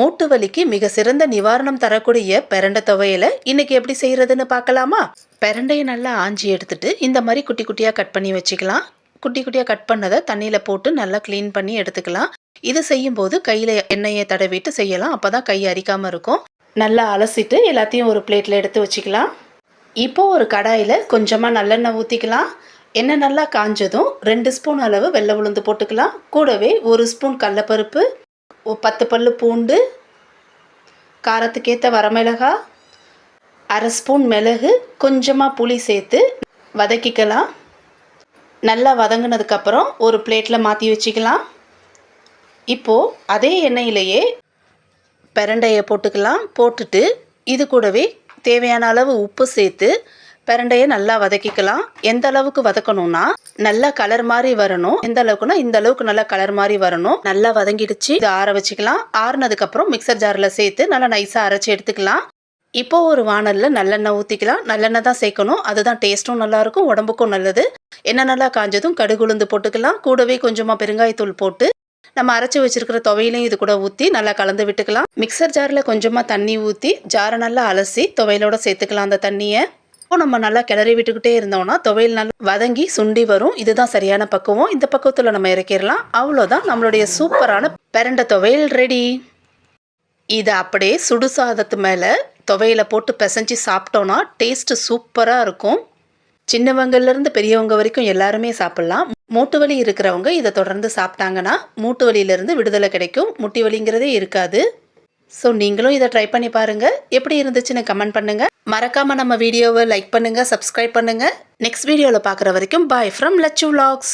மூட்டு வலிக்கு மிக சிறந்த நிவாரணம் தரக்கூடிய பிரண்டை துவையலை இன்னைக்கு எப்படி செய்யறதுன்னு பார்க்கலாமா? பெரண்டையை நல்லா ஆஞ்சி எடுத்துட்டு இந்த மாதிரி குட்டி குட்டியாக கட் பண்ணி வச்சுக்கலாம். குட்டி குட்டியாக கட் பண்ணதை தண்ணியில் போட்டு நல்லா க்ளீன் பண்ணி எடுத்துக்கலாம். இது செய்யும்போது கையில் எண்ணெயை தடவிட்டு செய்யலாம். அப்போ தான் கை அரிக்காமல் இருக்கும். நல்லா அலசிட்டு எல்லாத்தையும் ஒரு பிளேட்டில் எடுத்து வச்சுக்கலாம். இப்போது ஒரு கடாயில் கொஞ்சமாக நல்லெண்ணெய் ஊற்றிக்கலாம் எண்ணெய் நல்லா காஞ்சதும் ரெண்டு ஸ்பூன் அளவு வெள்ளை உளுந்து போட்டுக்கலாம். கூடவே ஒரு ஸ்பூன் கடலப்பருப்பு பத்து பல்லு பூண்டு காரத்துக்கேற்ற வரமிளகா அரை ஸ்பூன் மிளகு கொஞ்சமாக புளி சேர்த்து வதக்கிக்கலாம். நல்லா வதங்கினதுக்கப்புறம் ஒரு பிளேட்டில் மாற்றி வச்சுக்கலாம். இப்போது அதே எண்ணெயிலேயே பிரண்டையை போட்டுக்கலாம். போட்டுட்டு இது கூடவே தேவையான அளவு உப்பு சேர்த்து பிரண்டையை நல்லா வதக்கிக்கலாம். எந்த அளவுக்கு வதக்கணும்னா நல்லா கலர் மாதிரி வரணும். எந்த அளவுக்குனா இந்த அளவுக்கு நல்லா கலர் மாதிரி வரணும். நல்லா வதங்கிடுச்சு. இதை ஆற வச்சுக்கலாம். ஆறுனதுக்கு அப்புறம் மிக்சர் ஜாரில் சேர்த்து நல்லா நைஸாக அரைச்சி எடுத்துக்கலாம். இப்போ ஒரு வானலில் நல்லெண்ணெய் ஊற்றிக்கலாம் நல்லெண்ணெய் தான் சேர்க்கணும். அதுதான் டேஸ்ட்டும் நல்லாயிருக்கும் உடம்புக்கும் நல்லது. எண்ணெய் நல்லா காஞ்சதும் கடுகு உளுந்து போட்டுக்கலாம். கூடவே கொஞ்சமாக பெருங்காயத்தூள் போட்டு நம்ம அரைச்சி வச்சிருக்கிற துவையிலையும் இது கூட ஊற்றி நல்லா கலந்து விட்டுக்கலாம். மிக்சர் ஜாரில் கொஞ்சமாக தண்ணி ஊற்றி ஜாரை நல்லா அலசி துவையலோட சேர்த்துக்கலாம் அந்த தண்ணியை. இப்போ நம்ம நல்லா கிளறி விட்டுக்கிட்டே இருந்தோம்னா துவையல் நல்லா வதங்கி சுண்டி வரும். இதுதான் சரியான பக்குவம். இந்த பக்குவத்தில் நம்ம இறக்கிடலாம். அவ்வளோதான் நம்மளுடைய சூப்பரான பிரண்ட துவையல் ரெடி இதை அப்படியே சுடு சாதத்து மேலே துவையில போட்டு பிசைஞ்சு சாப்பிட்டோன்னா டேஸ்ட்டு சூப்பராக இருக்கும். சின்னவங்கள்லேருந்து பெரியவங்க வரைக்கும் எல்லாருமே சாப்பிட்லாம். மூட்டு வலி இருக்கிறவங்க இதை தொடர்ந்து சாப்பிட்டாங்கன்னா மூட்டு வலியிலேருந்து விடுதலை கிடைக்கும். முட்டி வலிங்கிறதே இருக்காது. ஸோ நீங்களும் இதை ட்ரை பண்ணி பாருங்கள் எப்படி இருந்துச்சுன்னு கமெண்ட் பண்ணுங்கள் மறக்காமல் நம்ம வீடியோவை லைக் பண்ணுங்கள் சப்ஸ்கிரைப் பண்ணுங்கள் நெக்ஸ்ட் வீடியோவில் பார்க்குற வரைக்கும் பாய் ஃப்ரம் லச்சு விலாக்ஸ்